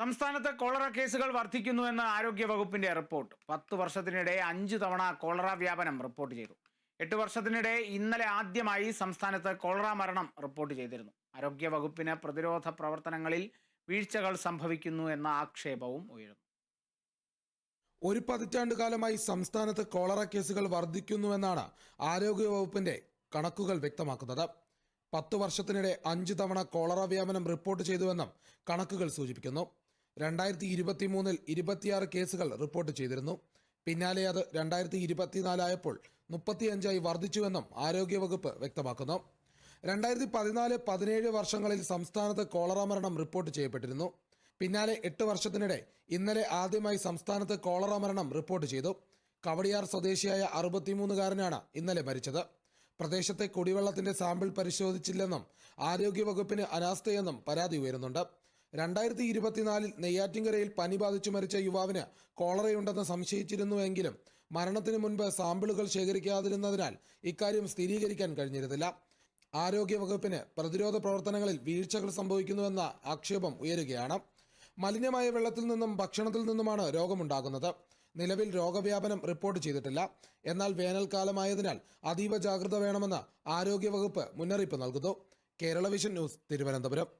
സംസ്ഥാനത്ത് കോളറ കേസുകൾ വർദ്ധിക്കുന്നുവെന്ന് ആരോഗ്യ വകുപ്പിന്റെ റിപ്പോർട്ട്. പത്ത് വർഷത്തിനിടെ അഞ്ചു തവണ കോളറ വ്യാപനം റിപ്പോർട്ട് ചെയ്തു. എട്ട് വർഷത്തിനിടെ ഇന്നലെ ആദ്യമായി സംസ്ഥാനത്ത് കോളറ മരണം റിപ്പോർട്ട് ചെയ്തിരുന്നു. ആരോഗ്യ വകുപ്പിന് പ്രതിരോധ പ്രവർത്തനങ്ങളിൽ വീഴ്ചകൾ സംഭവിക്കുന്നു എന്ന ആക്ഷേപവും ഉയരുന്നു. ഒരു പതിറ്റാണ്ട് കാലമായി സംസ്ഥാനത്ത് കോളറ കേസുകൾ വർദ്ധിക്കുന്നുവെന്നാണ് ആരോഗ്യവകുപ്പിന്റെ കണക്കുകൾ വ്യക്തമാക്കുന്നത്. പത്തു വർഷത്തിനിടെ അഞ്ച് തവണ കോളറ വ്യാപനം റിപ്പോർട്ട് ചെയ്തുവെന്നും കണക്കുകൾ സൂചിപ്പിക്കുന്നു. രണ്ടായിരത്തി ഇരുപത്തി മൂന്നിൽ ഇരുപത്തിയാറ് കേസുകൾ റിപ്പോർട്ട് ചെയ്തിരുന്നു. പിന്നാലെ അത് രണ്ടായിരത്തി ഇരുപത്തിനാലായപ്പോൾ മുപ്പത്തിയഞ്ചായി വർദ്ധിച്ചുവെന്നും ആരോഗ്യവകുപ്പ് വ്യക്തമാക്കുന്നു. രണ്ടായിരത്തി പതിനാല് പതിനേഴ് വർഷങ്ങളിൽ സംസ്ഥാനത്ത് കോളറ മരണം റിപ്പോർട്ട് ചെയ്യപ്പെട്ടിരുന്നു. പിന്നാലെ എട്ട് വർഷത്തിനിടെ ഇന്നലെ ആദ്യമായി സംസ്ഥാനത്ത് കോളറ മരണം റിപ്പോർട്ട് ചെയ്തു. കവടിയാർ സ്വദേശിയായ അറുപത്തിമൂന്നുകാരനാണ് ഇന്നലെ മരിച്ചത്. പ്രദേശത്തെ കുടിവെള്ളത്തിന്റെ സാമ്പിൾ പരിശോധിച്ചില്ലെന്നും ആരോഗ്യവകുപ്പിന് അനാസ്ഥയെന്നും പരാതി ഉയരുന്നുണ്ട്. രണ്ടായിരത്തി ഇരുപത്തിനാലിൽ നെയ്യാറ്റിൻകരയിൽ പനി ബാധിച്ചു മരിച്ച യുവാവിന് കോളറയുണ്ടെന്ന് സംശയിച്ചിരുന്നുവെങ്കിലും മരണത്തിന് മുൻപ് സാമ്പിളുകൾ ശേഖരിക്കാതിരുന്നതിനാൽ ഇക്കാര്യം സ്ഥിരീകരിക്കാൻ കഴിഞ്ഞിരുന്നില്ല. ആരോഗ്യവകുപ്പിന് പ്രതിരോധ പ്രവർത്തനങ്ങളിൽ വീഴ്ചകൾ സംഭവിക്കുന്നുവെന്ന ആക്ഷേപം ഉയരുകയാണ്. മലിനമായ വെള്ളത്തിൽ നിന്നും ഭക്ഷണത്തിൽ നിന്നുമാണ് രോഗമുണ്ടാകുന്നത്. നിലവിൽ രോഗവ്യാപനം റിപ്പോർട്ട് ചെയ്തിട്ടില്ല. എന്നാൽ വേനൽക്കാലമായതിനാൽ അതീവ ജാഗ്രത വേണമെന്ന് ആരോഗ്യവകുപ്പ് മുന്നറിയിപ്പ് നൽകുന്നു. Kerala vision news Thiruvananthapuram.